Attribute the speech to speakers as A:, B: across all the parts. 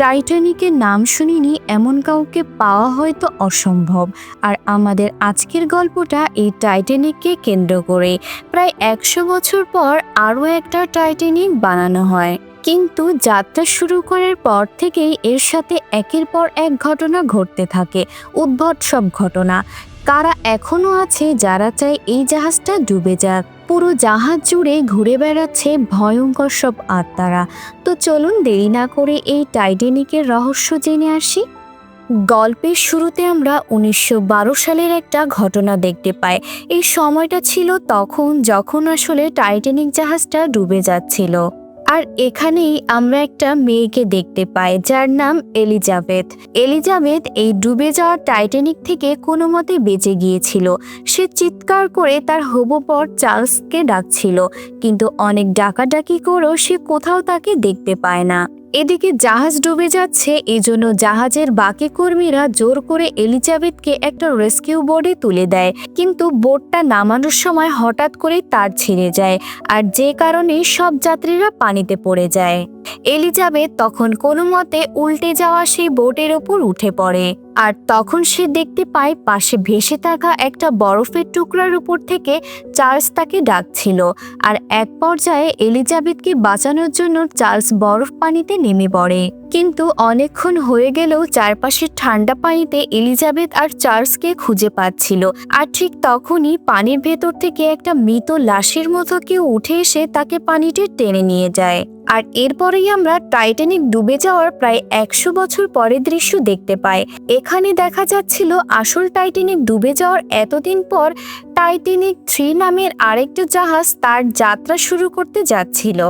A: টাইটানিকের নাম শুনিনি, এমন কাউকে পাওয়া হয়তো অসম্ভব। আর আমাদের আজকের গল্পটা এই টাইটানিককে কেন্দ্র করে। প্রায় একশো বছর পর আরও একটা টাইটানিক বানানো হয়। কিন্তু যাত্রা শুরু করার পর থেকেই এর সাথে একের পর এক ঘটনা ঘটতে থাকে, উদ্ভট সব ঘটনা। কারা এখনও আছে, যারা চায় এই জাহাজটা ডুবে যাক। পুরো জাহাজ জুড়ে ঘুরে বেড়াচ্ছে ভয়ঙ্কর সব আত্মারা। তো চলুন দেরি না করে এই টাইটানিকের রহস্য জেনে আসি। গল্পের শুরুতে আমরা উনিশশো বারো সালের একটা ঘটনা দেখতে পাই। এই সময়টা ছিল তখন, যখন আসলে টাইটানিক জাহাজটা ডুবে যাচ্ছিল। আর এখানেই আমরা একটা মেয়েকে দেখতে পাই, যার নাম এলিজাবেথ। এলিজাবেথ এই ডুবে যাওয়া টাইটানিক থেকে কোনো মতে বেঁচে গিয়েছিল। সে চিৎকার করে তার হবু পর চার্লসকে ডাকছিল, কিন্তু অনেক ডাকাডাকি করেও সে কোথাও তাকে দেখতে পায় না। এদিকে জাহাজ ডুবে যাচ্ছে, এজন্য জাহাজের বাকি কর্মীরা জোর করে এলিজাবেথকে একটা রেস্কিউ বোর্ডে তুলে দেয়। কিন্তু বোর্ডটা নামানোর সময় হঠাৎ করে তার ছিঁড়ে যায়, আর যে কারণে সব যাত্রীরা পানিতে পড়ে যায়। এলিজাবেথ তখন কোনো মতে উল্টে যাওয়া সেই বোটের ওপর উঠে পড়ে। আর তখন সে দেখতে পায় পাশে ভেসে থাকা একটা বরফের টুকরার উপর থেকে চার্লস তাকে ডাকছিল। আর এক পর্যায়ে এলিজাবেথকে বাঁচানোর জন্য চার্লস বরফ পানিতে নেমে পড়ে। কিন্তু অনেকক্ষণ হয়ে গেলেও চারপাশের ঠান্ডা পানিতে এলিজাবেথ আর চার্লসকে খুঁজে পাচ্ছিল। আর ঠিক তখনই পানির ভেতর থেকে একটা মৃত লাশের মতো কেউ উঠে এসে তাকে পানিটি টেনে নিয়ে যায়। আর এরপরেই আমরা টাইটানিক ডুবে যাওয়ার প্রায় একশো বছর পরের দৃশ্য দেখতে পাই। এখানে দেখা যাচ্ছিল আসল টাইটানিক ডুবে যাওয়ার এতদিন পর টাইটানিক থ্রি নামের আরেকটা জাহাজ তার যাত্রা শুরু করতে যাচ্ছিল।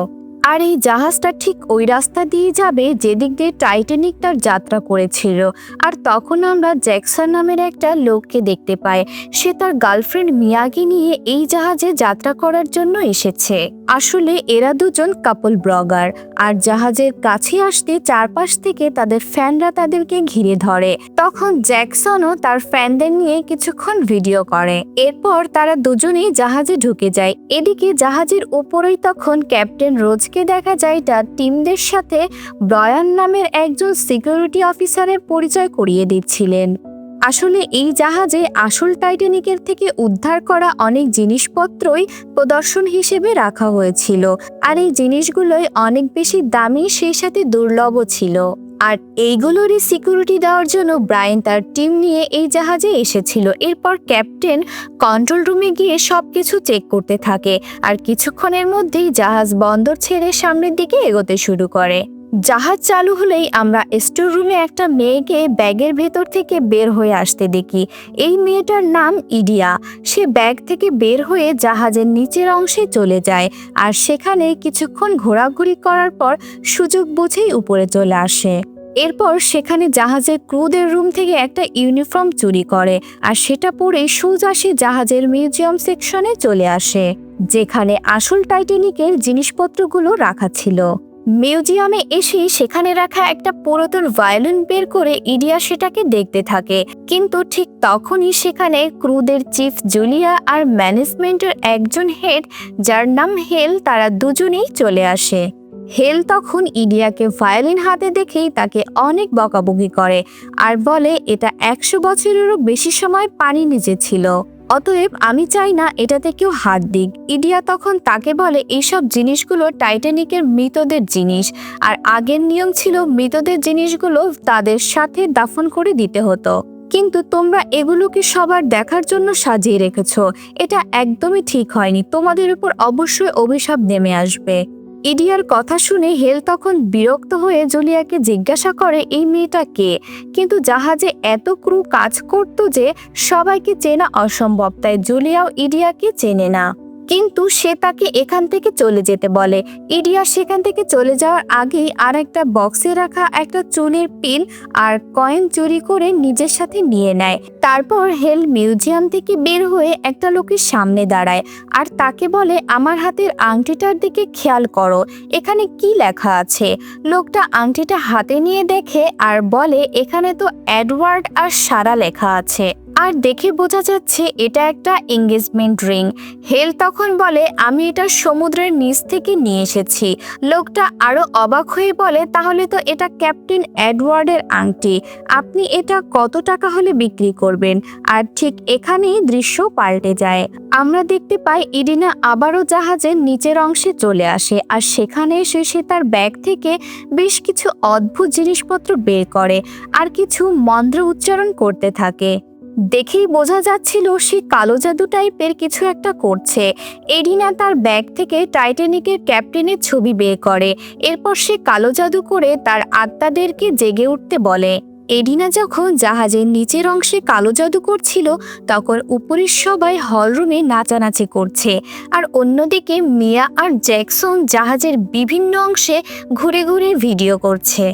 A: আর এই জাহাজটা ঠিক ওই রাস্তা দিয়ে যাবে যেদিক দিয়ে টাইটানিক তার যাত্রা করেছিল। আর তখন আমরা জ্যাকসন নামের একটা লোককে দেখতে পাই। সে তার গার্লফ্রেন্ড মিয়াকে নিয়ে এই জাহাজে যাত্রা করার জন্য এসেছে। আসলে এরা দুজন কাপল ব্লগার আর জাহাজের কাছে আসতে চারপাশ থেকে তাদের ফ্যানরা তাদেরকে ঘিরে ধরে। তখন জ্যাকসনও তার ফ্যানদের নিয়ে কিছুক্ষণ ভিডিও করে। এরপর তারা দুজনেই জাহাজে ঢুকে যায়। এদিকে জাহাজের উপরেই তখন ক্যাপ্টেন রোজকে দেখা যায় তার টিমদের সাথে ব্রয়ান নামের একজন সিকিউরিটি অফিসারের পরিচয় করিয়ে দিচ্ছিলেন। আসলে এই জাহাজে আসল টাইটানিকের থেকে উদ্ধার করা অনেক জিনিসপত্রই প্রদর্শন হিসেবে রাখা হয়েছিল, আর এই জিনিসগুলোই অনেক বেশি দামি সেই সাথে দুর্লভও ছিল। আর এইগুলোরই সিকিউরিটি দেওয়ার জন্য ব্রায়েন তার টিম নিয়ে এই জাহাজে এসেছিল। এরপর ক্যাপ্টেন কন্ট্রোল রুমে গিয়ে সব কিছু চেক করতে থাকে। আর কিছুক্ষণের মধ্যেই জাহাজ বন্দর ছেড়ে সামনের দিকে এগোতে শুরু করে। জাহাজ চালু হলেই আমরা স্টোর রুমে একটা মেয়েকে ব্যাগের ভেতর থেকে বের হয়ে আসতে দেখি। এই মেয়েটার নাম ইডিয়া। সে ব্যাগ থেকে বের হয়ে জাহাজের নিচের অংশে চলে যায় আর সেখানে কিছুক্ষণ ঘোরাঘুরি করার পর সুযোগ বুঝেই উপরে চলে আসে। এরপর সেখানে জাহাজের ক্রুদের রুম থেকে একটা ইউনিফর্ম চুরি করে আর সেটা পরে সোজা সে জাহাজের মিউজিয়াম সেকশনে চলে আসে, যেখানে আসল টাইটানিকের জিনিসপত্রগুলো রাখা ছিল। মিউজিয়ামে এসে সেখানে রাখা একটা পুরাতন ভায়োলিন বের করে ইডিয়া সেটাকে দেখতে থাকে। কিন্তু ঠিক তখনই সেখানে ক্রুদের চিফ জুলিয়া আর ম্যানেজমেন্টের একজন হেড, যার নাম হেল, তারা দুজনেই চলে আসে। হেল তখন ইডিয়াকে ভায়োলিন হাতে দেখেই তাকে অনেক বকাবকি করে, আর বলে, এটা একশো বছরেরও বেশি সময় পানি নিচে ছিল। অতএব আমি চাই না এটাতে কেউ হাত দিক। ইডিয়া তখন তাকে বলে এইসব জিনিসগুলো টাইটানিকের মৃতদের জিনিস। আর আগের নিয়ম ছিল মৃতদের জিনিসগুলো তাদের সাথে দাফন করে দিতে হতো। কিন্তু তোমরা এগুলোকে সবার দেখার জন্য সাজিয়ে রেখেছো। এটা একদমই ঠিক হয়নি। তোমাদের উপর অবশ্যই অভিশাপ নেমে আসবে। ইডিয়ার কথা শুনে হেল তখন বিরক্ত হয়ে জুলিয়াকে জিজ্ঞাসা করে, এই মেয়েটা কে? কিন্তু জাহাজে এত ক্রু কাজ করত যে সবাইকে চেনা অসম্ভব, তাই জুলিয়াও ইডিয়াকে চেনে না। কিন্তু সে তাকে এখান থেকে চলে যেতে বলে। ইডিয়া সেখান থেকে চলে যাওয়ার আগেই আর একটা বক্সে রাখা একটা চুলের পিন আর কয়েন চুরি করে নিজের সাথে নিয়ে নেয়। তারপর হেল মিউজিয়াম থেকে বের হয়ে একটা লোকের সামনে দাঁড়ায় আর তাকে বলে, আমার হাতের আংটিটার দিকে খেয়াল করো, এখানে কি লেখা আছে? লোকটা আংটিটা হাতে নিয়ে দেখে আর বলে, এখানে তো অ্যাডওয়ার্ড আর সারা লেখা আছে। আর দেখে বোঝা যাচ্ছে এটা একটা এঙ্গেজমেন্ট রিং হেল তখন বলে, আমি এটা সমুদ্রের নিচ থেকে নিয়ে এসেছি। লোকটা আরও অবাক হয়ে বলে, তাহলে তো এটা ক্যাপ্টেন এডওয়ার্ডের আংটি। আপনি এটা কত টাকা হলে বিক্রি করবেন? আর ঠিক এখানেই দৃশ্য পাল্টে যায়। আমরা দেখতে পাই, ইডিনা আবারও জাহাজের নিচের অংশে চলে আসে আর সেখানে এসে সে তার ব্যাগ থেকে বেশ কিছু অদ্ভুত জিনিসপত্র বের করে আর কিছু মন্ত্র উচ্চারণ করতে থাকে। দেখেই বোঝা যাচ্ছিল সে কালো জাদু টাইপের কিছু একটা করছে। এরিনা তার ব্যাগ থেকে টাইটানিকের ক্যাপ্টেনের ছবি বের করে। এরপর সে কালো জাদু করে তার আত্মাদেরকে জেগে উঠতে বলে। এরিনা যখন জাহাজের নিচের অংশে কালো জাদু করছিল, তখন উপরের সবাই হলরুমে নাচানাচি করছে। আর অন্যদিকে মিয়া আর জ্যাকসন জাহাজের বিভিন্ন অংশে ঘুরে ঘুরে ভিডিও করছে।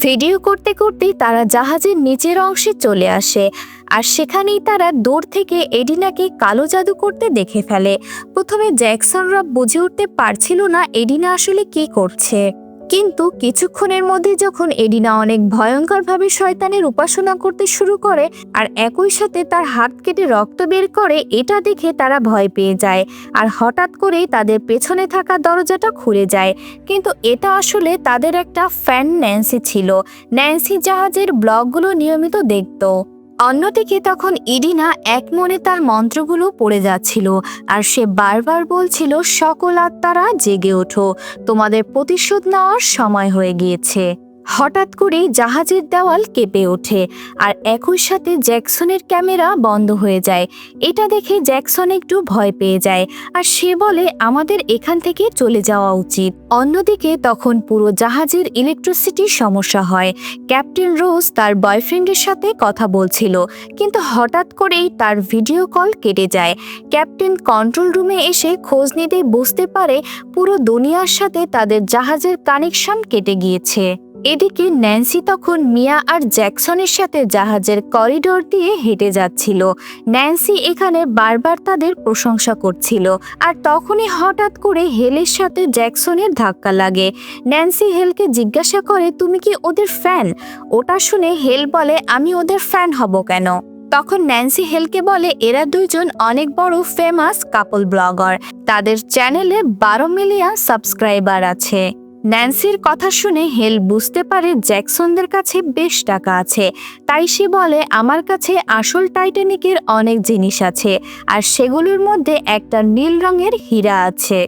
A: ভিডিও করতে করতে তারা জাহাজের নিচের অংশে চলে আসে। আর সেখানেই তারা দূর থেকে এডিনাকে কালো জাদু করতে দেখে ফেলে। প্রথমে জ্যাকসনরা বুঝে উঠতে পারছিল না এডিনা আসলে কি করছে। কিন্তু কিছুক্ষণের মধ্যে যখন এডিনা অনেক ভয়ঙ্করভাবে শয়তানের উপাসনা করতে শুরু করে আর একই সাথে তার হাত কেটে রক্ত বের করে, এটা দেখে তারা ভয় পেয়ে যায়। আর হঠাৎ করেই তাদের পেছনে থাকা দরজাটা খুলে যায়। কিন্তু এটা আসলে তাদের একটা ফ্যান ন্যান্সি ছিল। ন্যান্সি জাহাজের ব্লগগুলো নিয়মিত দেখতো। অন্যদিকে তখন ইডিনা এক মনে তার মন্ত্রগুলো পড়ে যাচ্ছিল, আর সে বারবার বলছিল, সকল আত্মারা জেগে ওঠো, তোমাদের প্রতিশোধ নেওয়ার সময় হয়ে গিয়েছে। হঠাৎ করেই জাহাজের দেওয়াল কেঁপে ওঠে আর একই সাথে জ্যাকসনের ক্যামেরা বন্ধ হয়ে যায়। এটা দেখে জ্যাকসন একটু ভয় পেয়ে যায় আর সে বলে, আমাদের এখান থেকে চলে যাওয়া উচিত। অন্যদিকে তখন পুরো জাহাজের ইলেকট্রিসিটির সমস্যা হয়। ক্যাপ্টেন রোজ তার বয়ফ্রেন্ডের সাথে কথা বলছিল, কিন্তু হঠাৎ করেই তার ভিডিও কল কেটে যায়। ক্যাপ্টেন কন্ট্রোল রুমে এসে খোঁজ নিতে বুঝতে পারে পুরো দুনিয়ার সাথে তাদের জাহাজের কানেকশন কেটে গিয়েছে। এদিকে ন্যান্সি তখন মিয়া আর জ্যাকসনের সাথে জাহাজের করিডোর দিয়ে হেঁটে যাচ্ছিল। ন্যান্সি এখানে বারবার তাদের প্রশংসা করছিল আর তখনই হঠাৎ করে হেলের সাথে জ্যাকসনের ধাক্কা লাগে। ন্যান্সি হেলকে জিজ্ঞাসা করে, তুমি কি ওদের ফ্যান? ওটা শুনে হেল বলে, আমি ওদের ফ্যান হব কেন? তখন ন্যান্সি হেলকে বলে, এরা দুইজন অনেক বড় ফেমাস কাপল ব্লগার। তাদের চ্যানেলে বারো মিলিয়ন সাবস্ক্রাইবার আছে। ন্যান্সির কথা শুনে হেল বুঝতে পারে জ্যাকসনদের কাছে বেশ টাকা আছে। তাই সে বলে, আমার কাছে আসল টাইটানিকের অনেক জিনিস আছে, আর সেগুলোর মধ্যে একটা নীল রঙের হীরা আছে,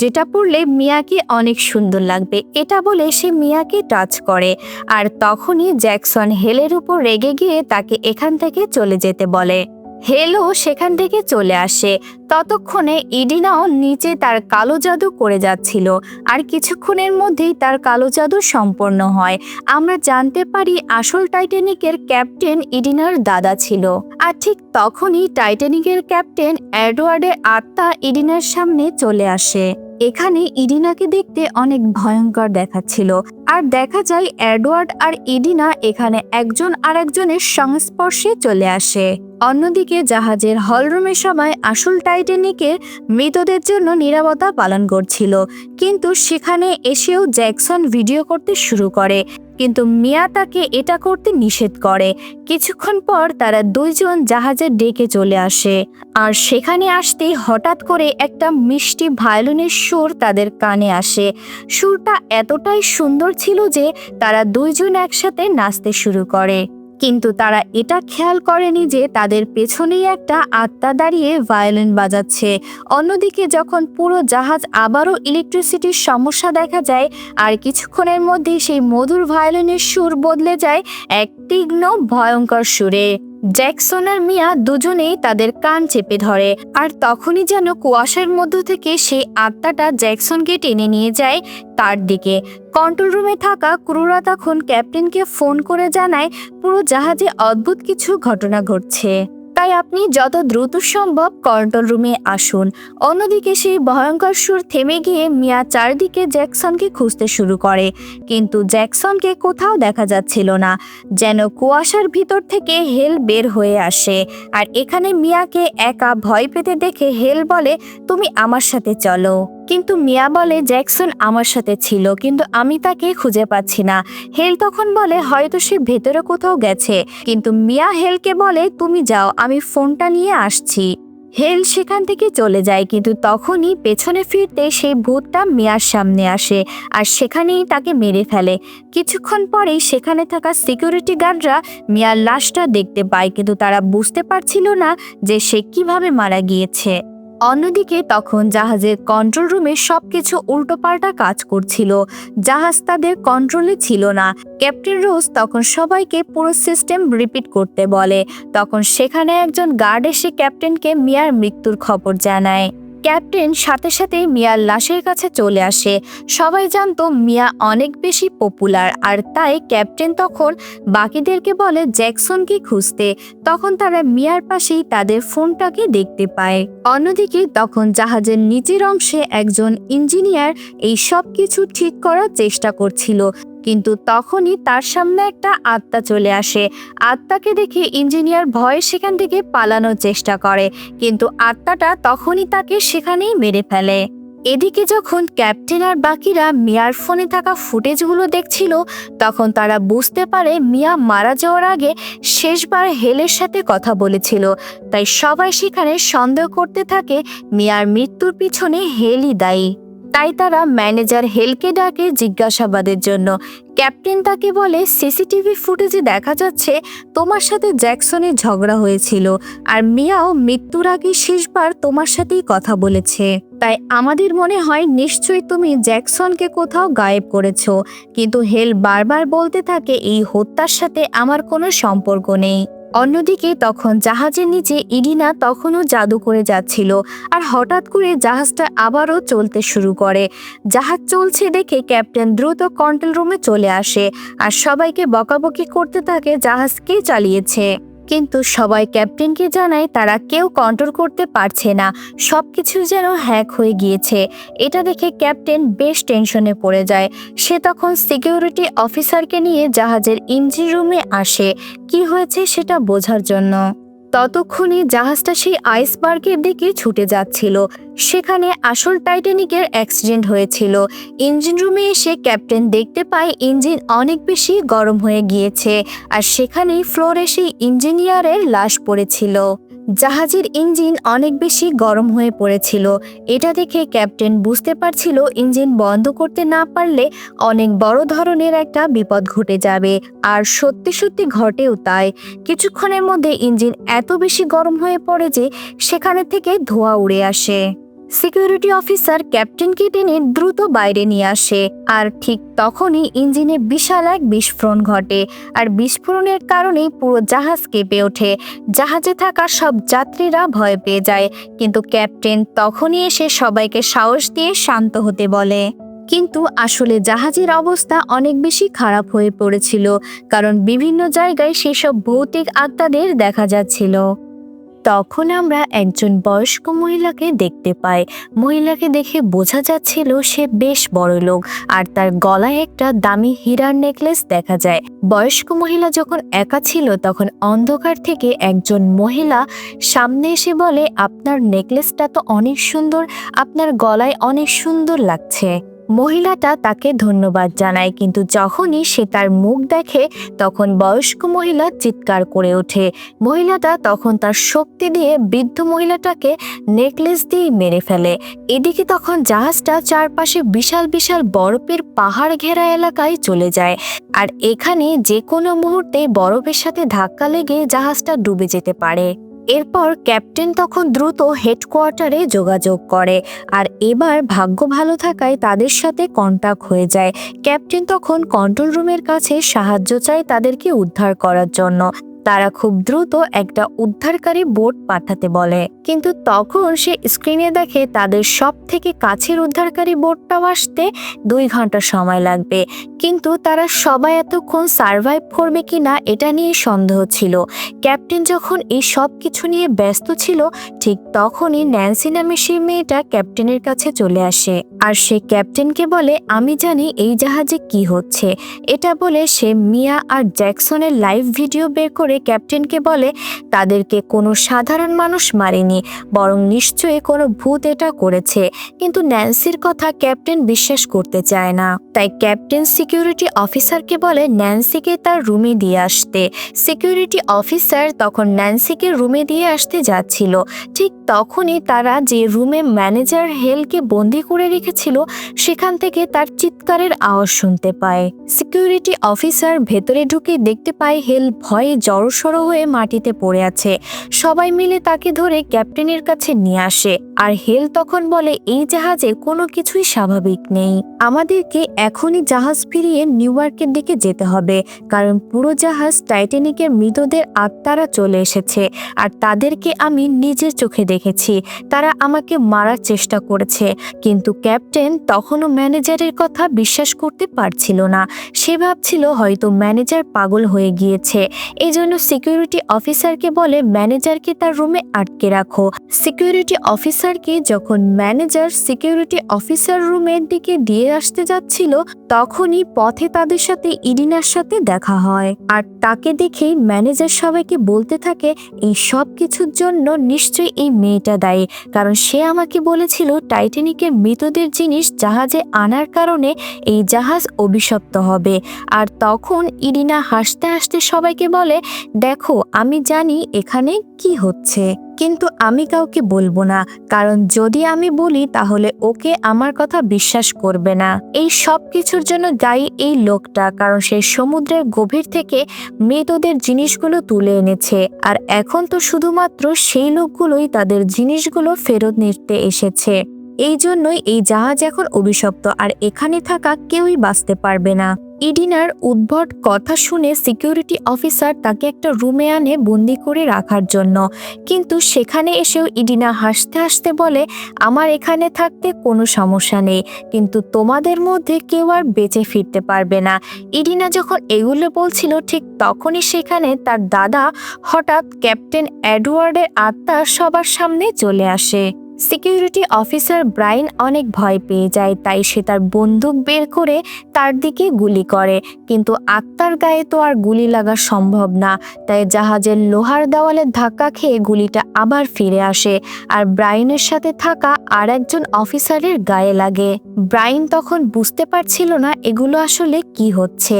A: যেটা পড়লে মিয়াকে অনেক সুন্দর লাগবে। এটা বলে সে মিয়াকে টাচ করে, আর তখনই জ্যাকসন হেলের উপর রেগে গিয়ে তাকে এখান থেকে চলে যেতে বলে। হেলও সেখান থেকে চলে আসে। ততক্ষণে ইডিনাও নিচে তার কালো জাদু করে যাচ্ছিল। আর কিছুক্ষণের মধ্যেই তার কালো জাদু সম্পন্ন হয়। আমরা জানতে পারি আসল টাইটানিকের ক্যাপ্টেন ইডিনার দাদা ছিল। আর ঠিক তখনই টাইটানিকের ক্যাপ্টেন অ্যাডওয়ার্ডের আত্মা ইডিনার সামনে চলে আসে। এখানে ইডিনাকে দেখতে অনেক ভয়ঙ্কর দেখাচ্ছিল। আর দেখা যায় অ্যাডওয়ার্ড আর ইডিনা এখানে একজন আর একজনের সংস্পর্শে চলে আসে। অন্যদিকে জাহাজের হলরুমের সবাই আসল টাইটানিকের মৃতদের জন্য নিরাপত্তা পালন করছিল। কিন্তু সেখানে এসেও জ্যাকসন ভিডিও করতে শুরু করে। কিন্তু মিয়া তাকে এটা করতে নিষেধ করে। কিছুক্ষণ পর তারা দুইজন জাহাজের ডেকে চলে আসে। আর সেখানে আসতেই হঠাৎ করে একটা মিষ্টি ভায়োলিনের সুর তাদের কানে আসে। সুরটা এতটাই সুন্দর ছিল যে তারা দুইজন একসাথে নাচতে শুরু করে। কিন্তু তারা এটা খেয়াল করেনি যে তাদের পেছনেই একটা আত্মা দাঁড়িয়ে ভায়োলিন বাজাচ্ছে। অন্যদিকে যখন পুরো জাহাজ আবারও ইলেকট্রিসিটির সমস্যা দেখা যায়, আর কিছুক্ষণের মধ্যে সেই মধুর ভায়োলিনের সুর বদলে যায় এক তীক্ষ্ণ, ভয়ঙ্কর সুরে। জ্যাকসন আর মিয়া দুজনেই তাদের কান চেপে ধরে, আর তখনই যেন কুয়াশার মধ্য থেকে সেই আত্মাটা জ্যাকসনকে টেনে নিয়ে যায় তার দিকে। কন্ট্রোল রুমে থাকা ক্রুরা তখন ক্যাপ্টেনকে ফোন করে জানায়, পুরো জাহাজে অদ্ভুত কিছু ঘটনা ঘটছে। তাই আপনি যত দ্রুত সম্ভব কন্ট্রোল রুমে আসুন। অন্যদিকে সেই ভয়ঙ্কর সুর থেমে গিয়ে মিয়া চারদিকে জ্যাকসনকে খুঁজতে শুরু করে। কিন্তু জ্যাকসনকে কোথাও দেখা যাচ্ছিল না, যেন কুয়াশার ভিতর থেকে হেল বের হয়ে আসে। আর এখানে মিয়াকে একা ভয় পেতে দেখে হেল বলে, তুমি আমার সাথে চলো। কিন্তু মিয়া বলে, জ্যাকসন আমার সাথে ছিল, কিন্তু আমি তাকে খুঁজে পাচ্ছি না। হেল তখন বলে, হয়তো সে ভেতরে কোথাও গেছে। কিন্তু মিয়া হেলকে বলে, তুমি যাও, আমি ফোনটা নিয়ে আসছি। হেল সেখান থেকে চলে যায়, কিন্তু তখনই পেছনে ফিরতে সেই ভূতটা মিয়ার সামনে আসে আর সেখানেই তাকে মেরে ফেলে। কিছুক্ষণ পরেই সেখানে থাকা সিকিউরিটি গার্ডরা মিয়ার লাশটা দেখতে পায়, কিন্তু তারা বুঝতে পারছিল না যে সে কীভাবে মারা গিয়েছে। অন্যদিকে তখন জাহাজের কন্ট্রোল রুমে সবকিছু উল্টোপাল্টা কাজ করছিল। জাহাজ তাদের কন্ট্রোলে ছিল না। ক্যাপ্টেন রোজ তখন সবাইকে পুরো সিস্টেম রিপিট করতে বলে। তখন সেখানে একজন গার্ড এসে ক্যাপ্টেনকে মিয়ার মৃত্যুর খবর জানায়। ক্যাপ্টেন সাথে সাথে মিয়ার লাশের কাছে চলে আসে। সবাই জানতো মিয়া অনেক বেশি পপুলার, আর তাই ক্যাপ্টেন তখন বাকিদেরকে বলে জ্যাকসনকে খুঁজতে। তখন তারা মিয়ার পাশেই তাদের ফোনটাকে দেখতে পায়। অন্যদিকে তখন জাহাজের নিচের অংশে একজন ইঞ্জিনিয়ার এই সব কিছু ঠিক করার চেষ্টা করছিল। কিন্তু তখনই তার সামনে একটা আত্মা চলে আসে। আত্মাকে দেখে ইঞ্জিনিয়ার ভয়ে সেখান থেকে পালানোর চেষ্টা করে, কিন্তু আত্মাটা তখনই তাকে সেখানেই মেরে ফেলে। এদিকে যখন ক্যাপ্টেন আর বাকিরা মিয়ার ফোনে থাকা ফুটেজগুলো দেখছিল, তখন তারা বুঝতে পারে মিয়া মারা যাওয়ার আগে শেষবার হেলের সাথে কথা বলেছিল। তাই সবাই সেখানে সন্দেহ করতে থাকে মিয়ার মৃত্যুর পিছনে হেলই দায়ী। তাই তারা ম্যানেজার হেলকে ডাকে জিজ্ঞাসাবাদের জন্য। ক্যাপ্টেন তাকে বলে, সিসিটিভি ফুটেজে দেখা যাচ্ছে তোমার সাথে জ্যাকসনের ঝগড়া হয়েছিল আর মিয়াও মৃত্যুর আগে শেষবার তোমার সাথেই কথা বলেছে। তাই আমাদের মনে হয় নিশ্চয়ই তুমি জ্যাকসনকে কোথাও গায়েব করেছ। কিন্তু হেল বারবার বলতে থাকে এই হত্যার সাথে আমার কোনো সম্পর্ক নেই। অন্যদিকে তখন জাহাজের নিচে ইডিনা তখনও জাদু করে যাচ্ছিল আর হঠাৎ করে জাহাজটা আবারও চলতে শুরু করে। জাহাজ চলছে দেখে ক্যাপ্টেন দ্রুত কন্ট্রোল রুমে চলে আসে আর সবাইকে বকাবকি করতে থাকে জাহাজ কে চালিয়েছে। কিন্তু সবাই ক্যাপ্টেনকে জানায় তারা কেউ কন্ট্রোল করতে পারছে না। সব কিছু যেন হ্যাক হয়ে গিয়েছে। এটা দেখে ক্যাপ্টেন বেশ টেনশনে পড়ে যায়। সে তখন সিকিউরিটি অফিসারকে নিয়ে জাহাজের ইঞ্জিন রুমে আসে। কি হয়েছে সেটা বোঝার জন্য। ততক্ষণে জাহাজটা সেই আইসবার্গের দিকে ছুটে যাচ্ছিল। সেখানে আসল টাইটানিকের অ্যাক্সিডেন্ট হয়েছিল। ইঞ্জিন রুমে এসে ক্যাপ্টেন দেখতে পায় ইঞ্জিন অনেক বেশি গরম হয়ে গিয়েছে, আর সেখানেই ফ্লোরে সেই ইঞ্জিনিয়ারের লাশ পড়েছিল। জাহাজের ইঞ্জিন অনেক বেশি গরম হয়ে পড়েছিল। এটা দেখে ক্যাপ্টেন বুঝতে পারছিল ইঞ্জিন বন্ধ করতে না পারলে অনেক বড় ধরনের একটা বিপদ ঘটে যাবে। আর সত্যি সত্যি ঘটেও তাই। কিছুক্ষণের মধ্যে ইঞ্জিন এত বেশি গরম হয়ে পড়ে যে সেখানে থেকে ধোঁয়া উড়ে আসে। সিকিউরিটি অফিসার ক্যাপ্টেনকে টেনে দ্রুত বাইরে নিয়ে আসে। আর ঠিক তখনই ইঞ্জিনে বিশাল এক বিস্ফোরণ ঘটে। আর বিস্ফোরণের কারণেই পুরো জাহাজ কেঁপে ওঠে। জাহাজে থাকা সব যাত্রীরা ভয় পেয়ে যায়। কিন্তু ক্যাপ্টেন তখনই এসে সবাইকে সাহস দিয়ে শান্ত হতে বলে। কিন্তু আসলে জাহাজের অবস্থা অনেক বেশি খারাপ হয়ে পড়েছিল। কারণ বিভিন্ন জায়গায় সেসব ভৌতিক আত্মাদের দেখা যাচ্ছিল। তখন আমরা একজন বয়স্ক মহিলাকে দেখতে পাই। মহিলাকে দেখে বোঝা যাচ্ছিল সে বেশ বড় লোক আর তার গলায় একটা দামি হীরার নেকলেস দেখা যায়। বয়স্ক মহিলা যখন একা ছিল তখন অন্ধকার থেকে একজন মহিলা সামনে এসে বলে, আপনার নেকলেসটা তো অনেক সুন্দর, আপনার গলায় অনেক সুন্দর লাগছে। মহিলাটা তাকে ধন্যবাদ জানায়, কিন্তু যখনই সে তার মুখ দেখে, তখন বয়স্ক মহিলা চিৎকার করে ওঠে। মহিলাটা তখন তার শক্তি দিয়ে বৃদ্ধ মহিলাটাকে নেকলেস দিয়ে মেরে ফেলে। এদিকে তখন জাহাজটা চারপাশে বিশাল বিশাল বরফের পাহাড় ঘেরা এলাকায় চলে যায়। আর এখানে যে কোনো মুহূর্তে বরফের সাথে ধাক্কা লেগে জাহাজটা ডুবে যেতে পারে। এরপর ক্যাপ্টেন তখন দ্রুত হেডকোয়ার্টারে যোগাযোগ করে। আর এবার ভাগ্য ভালো থাকায় তাদের সাথে কন্ট্যাক্ট হয়ে যায়। ক্যাপ্টেন তখন কন্ট্রোল রুমের কাছে সাহায্য চায় তাদেরকে উদ্ধার করার জন্য। তারা খুব দ্রুত একটা উদ্ধারকারী বোট পাঠাতে বলে। কিন্তু তখন সে স্ক্রিনে দেখে তাদের সব থেকে কাছের উদ্ধারকারী বোটটাও আসতে দুই ঘণ্টা সময় লাগবে। কিন্তু তারা সবাই এতক্ষণ সার্ভাইভ করবে কিনা এটা নিয়ে সন্দেহ ছিল। ক্যাপ্টেন যখন এই সব কিছু নিয়ে ব্যস্ত ছিল, ঠিক তখনই ন্যান্সি নামে সেই মেয়েটা ক্যাপ্টেনের কাছে চলে আসে। আর সে ক্যাপ্টেনকে বলে, আমি জানি এই জাহাজে কি হচ্ছে। এটা বলে সে মিয়া আর জ্যাকসনের লাইভ ভিডিও বের করে করে ক্যাপ্টেনকে বলে, তাদেরকে কোনো সাধারণ মানুষ মারেনি, বরং নিশ্চয়ই কোনো ভূত এটা করেছে। কিন্তু ন্যান্সির কথা ক্যাপ্টেন বিশ্বাস করতে চায় না। তাই ক্যাপ্টেন সিকিউরিটি অফিসারকে বলে ন্যান্সিকে তার রুমে দিয়ে আসতে। সিকিউরিটি অফিসার তখন ন্যান্সিকে রুমে দিয়ে আসতে যাচ্ছিল। ঠিক তখনই তারা যে রুমে ম্যানেজার হেলকে বন্দি করে রেখেছিল, সেখান থেকে তার চিৎকারের আওয়াজ শুনতে পায়। সিকিউরিটি অফিসার ভেতরে ঢুকে দেখতে পায় হেল ভয়ে জড়সড় হয়ে মাটিতে পড়ে আছে। সবাই মিলে তাকে ধরে ক্যাপ্টেনের কাছে নিয়ে আসে। আর হেল তখন বলে, এই জাহাজে কোনো কিছুই স্বাভাবিক নেই। আমাদেরকে এখনই জাহাজ ফিরিয়ে নিউ ইয়র্কের দিকে যেতে হবে। কারণ পুরো জাহাজ টাইটানিকের মৃতদের আত্মারা চলে এসেছে। আর তাদেরকে আমি নিজের চোখে দেখেছি। তারা আমাকে মারার চেষ্টা করেছে। কিন্তু ক্যাপ্টেন তখনও ম্যানেজারের কথা বিশ্বাস করতে পারছিল না। সে ভাবছিল হয়তো ম্যানেজার পাগল হয়ে গিয়েছে। এই জন্য সিকিউরিটি অফিসারকে বলে ম্যানেজারকে তার রুমে আটকে রাখো। সিকিউরিটি অফিসারকে যখন ম্যানেজার সিকিউরিটি অফিসার রুমের দিকে দিয়ে আসতে যাচ্ছিল তখনই পথে তাদের সাথে ইরিনার সাথে দেখা হয়। আর তাকে দেখেই ম্যানেজার সবাইকে বলতে থাকে, এই সব কিছুর জন্য নিশ্চয়ই এই মেয়েটা দায়ী। কারণ সে আমাকে বলেছিল টাইটানিকের মৃতদের জিনিস জাহাজে আনার কারণে এই জাহাজ অভিশপ্ত হবে। আর তখন ইরিনা হাসতে হাসতে সবাইকে বলে, দেখো, আমি জানি এখানে কি হচ্ছে। কিন্তু আমি কাউকে বলব না, কারণ যদি আমি বলি তাহলে ওকে আমার কথা বিশ্বাস করবে না। এই সব কিছুর জন্য দায়ী এই লোকটা, কারণ সে সমুদ্রের গভীর থেকে মৃতদের জিনিসগুলো তুলে এনেছে। আর এখন তো শুধুমাত্র সেই লোকগুলোই তাদের জিনিসগুলো ফেরত নিতে এসেছে। এই জন্যই এই জাহাজ এখন অভিশপ্ত, আর এখানে থাকা কেউই বাঁচতে পারবে না। ইডিনার উদ্ভট কথা শুনে সিকিউরিটি অফিসার তাকে একটা রুমে আনে বন্দি করে রাখার জন্য। কিন্তু সেখানে এসেও ইডিনা হাসতে হাসতে বলে, আমার এখানে থাকতে কোনো সমস্যা নেই, কিন্তু তোমাদের মধ্যে কেউ আর বেঁচে ফিরতে পারবে না। ইডিনা যখন এগুলো বলছিল, ঠিক তখনই সেখানে তার দাদা হঠাৎ ক্যাপ্টেন অ্যাডওয়ার্ডের আত্মা সবার সামনে চলে আসে। সিকিউরিটি অফিসার ব্রাইন অনেক ভয় পেয়ে যায়, তাই সে তার বন্দুক বের করে তার দিকে গুলি করে। কিন্তু আত্মার গায়ে তো আর গুলি লাগা সম্ভব না, তাই জাহাজের লোহার দেওয়ালে ধাক্কা খেয়ে গুলিটা আবার ফিরে আসে আর ব্রাইনের সাথে থাকা আর একজন অফিসারের গায়ে লাগে। ব্রাইন তখন বুঝতে পারছিল না এগুলো আসলে কি হচ্ছে।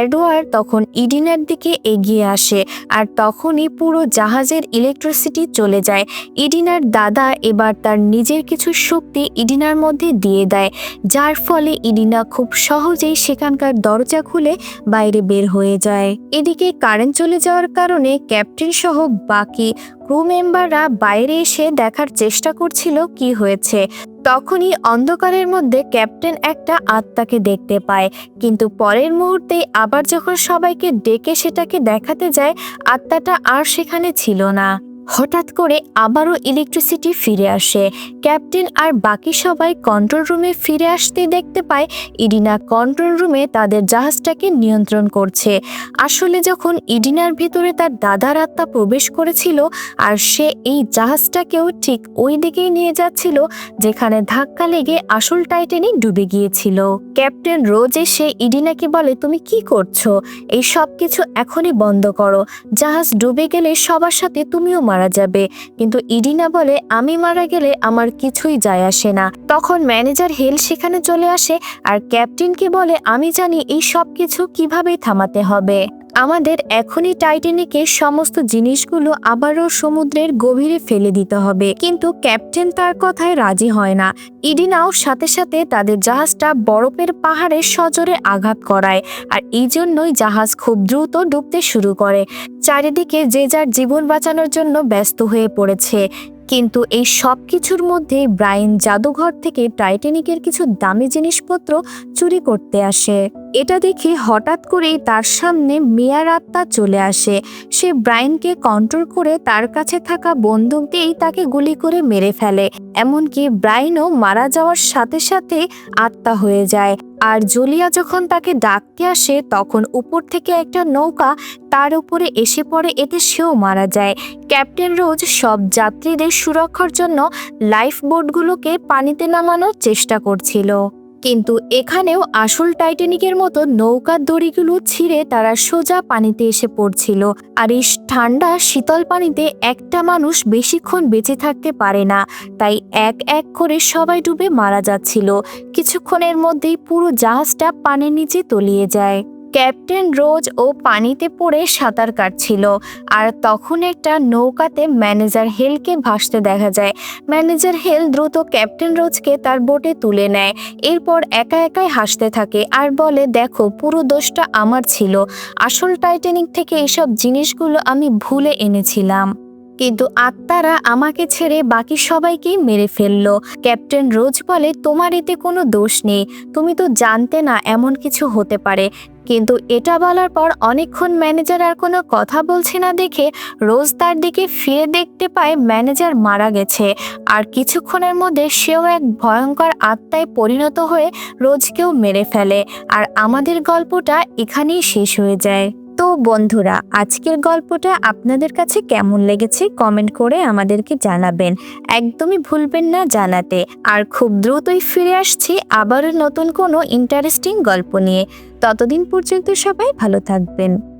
A: এডওয়ার্ড তখন ইডিনের দিকে এগিয়ে আসে আর তখনই পুরো জাহাজের ইলেকট্রিসিটি চলে যায়। ইডিনার দাদা এবার তার নিজের কিছু শক্তি ইডিনার মধ্যে দিয়ে দেয়, যার ফলে ইডিনা খুব সহজেই সেখানকার দরজা খুলে বাইরে বের হয়ে যায়। এদিকে কারেন্ট চলে যাওয়ার কারণে ক্যাপ্টেন সহ বাকি ক্রু মেম্বাররা বাইরে এসে দেখার চেষ্টা করছিল কি হয়েছে। তখনই অন্ধকারের মধ্যে ক্যাপ্টেন একটা আত্মাকে দেখতে পায়, কিন্তু পরের মুহূর্তে আবার যখন সবাইকে ডেকে সেটাকে দেখাতে যায়, আত্মাটা আর সেখানে ছিল না। হঠাৎ করে আবারও ইলেকট্রিসিটি ফিরে আসে। ক্যাপ্টেন আর বাকি সবাই কন্ট্রোল রুমে ফিরে আসতে দেখতে পায়, ইডিনা কন্ট্রোল রুমে তাদের জাহাজটাকে নিয়ন্ত্রণ করছে। আসলে যখন ইডিনার ভিতরে তার দাদার আত্মা প্রবেশ করেছিল, আর সে এই জাহাজটাকেও ঠিক ওই দিকেই নিয়ে যাচ্ছিল, যেখানে ধাক্কা লেগে আসল টাইটানিক ডুবে গিয়েছিল। ক্যাপ্টেন রোজ এসে ইডিনাকে বলে, তুমি কি করছ? এই সব কিছু এখনই বন্ধ করো। জাহাজ ডুবে গেলে সবার সাথে তুমিও মারা যাবে। কিন্তু ইডিনা বলে আমি মারা গেলে আমার কিছুই যায় আসে না। তখন ম্যানেজার হেল সেখানে চলে আসে আর ক্যাপ্টেনকে বলে, আমি জানি এই সব কিছু কীভাবে থামাতে হবে। আমাদের এখনই টাইটানিকের সমস্ত জিনিসগুলো আবারও সমুদ্রের গভীরে ফেলে দিতে হবে। কিন্তু ক্যাপ্টেন তার কথায় রাজি হয় না। ইডিনাও সাথে সাথে তাদের জাহাজটা বরফের পাহাড়ে সজোরে আঘাত করায় আর এই জন্যই জাহাজ খুব দ্রুত ডুবতে শুরু করে। চারিদিকে যে যার জীবন বাঁচানোর জন্য ব্যস্ত হয়ে পড়েছে। কিন্তু এই সব কিছুর মধ্যে ব্রাইন জাদুঘর থেকে টাইটানিকের কিছু দামি জিনিসপত্র চুরি করতে আসে। এটা দেখে হঠাৎ করেই তার সামনে মেয়ার আত্মা চলে আসে। সে ব্রাইনকে কন্ট্রোল করে তার কাছে থাকা বন্দুক দিয়েই তাকে গুলি করে মেরে ফেলে। এমনকি ব্রাইনও মারা যাওয়ার সাথে সাথে আত্মা হয়ে যায়। আর জুলিয়া যখন তাকে ডাকতে আসে, তখন উপর থেকে একটা নৌকা তার উপরে এসে পড়ে, এতে সেও মারা যায়। ক্যাপ্টেন রোজ সব যাত্রীদের সুরক্ষার জন্য লাইফ বোটগুলোকে পানিতে নামানোর চেষ্টা করছিল। কিন্তু এখানেও আসল টাইটানিকের মতো নৌকার দড়িগুলো ছিঁড়ে তারা সোজা পানিতে এসে পড়ছিল। আর এই ঠান্ডা, শীতল পানিতে একটা মানুষ বেশিক্ষণ বেঁচে থাকতে পারে না। তাই এক এক করে সবাই ডুবে মারা যাচ্ছিল। কিছুক্ষণের মধ্যেই পুরো জাহাজটা পানির নিচে তলিয়ে যায়। ক্যাপ্টেন রোজ ও পানিতে পড়ে সাঁতার কাটছিল। আর তখন একটা নৌকাতে ম্যানেজার হেলকে ভাসতে দেখা যায়। ম্যানেজার হেল দ্রুত ক্যাপ্টেন রোজকে তার বোটে তুলে নেয়। এরপর একা একাই হাসতে থাকে আর বলে, দেখো, পুরো দোষটা আমার ছিল। আসল টাইটানিক থেকে এসব জিনিসগুলো আমি ভুলে এনেছিলাম। কিন্তু আত্মারা আমাকে ছেড়ে বাকি সবাইকেই মেরে ফেলল। ক্যাপ্টেন রোজ বলে, তোমার এতে কোনো দোষ নেই। তুমি তো জানতে না এমন কিছু হতে পারে। কিন্তু এটা বলার পর অনেকক্ষণ ম্যানেজার আর কোনো কথা বলছে না দেখে রোজ তার দিকে ফিরে দেখতে পায় ম্যানেজার মারা গেছে। আর কিছুক্ষণের মধ্যে সেও এক ভয়ঙ্কর আত্মায় পরিণত হয়ে রোজকেও মেরে ফেলে। আর আমাদের গল্পটা এখানেই শেষ হয়ে যায়। তো বন্ধুরা, আজকের গল্পটা আপনাদের কাছে কেমন লেগেছে কমেন্ট করে আমাদেরকে জানাবেন। একদমই ভুলবেন না জানাতে। আর খুব দ্রুতই ফিরে আসছি আবারও নতুন কোনো ইন্টারেস্টিং গল্প নিয়ে। ততদিন পর্যন্ত সবাই ভালো থাকবেন।